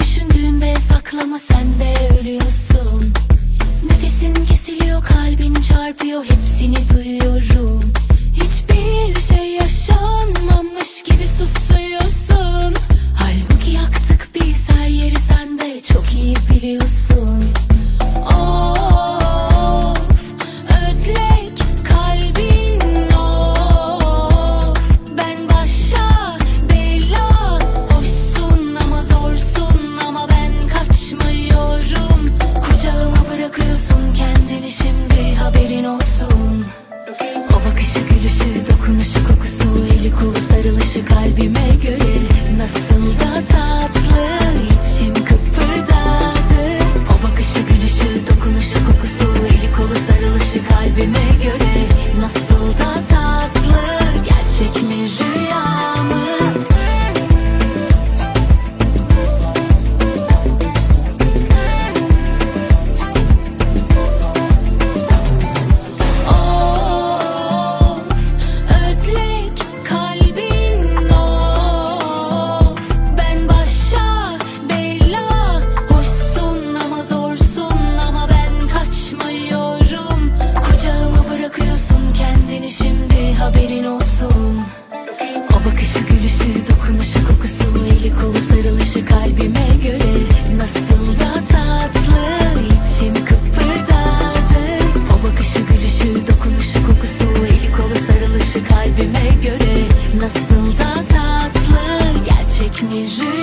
Düşündüğünde saklama sen Nasıl da tatlı gerçek mi rüya?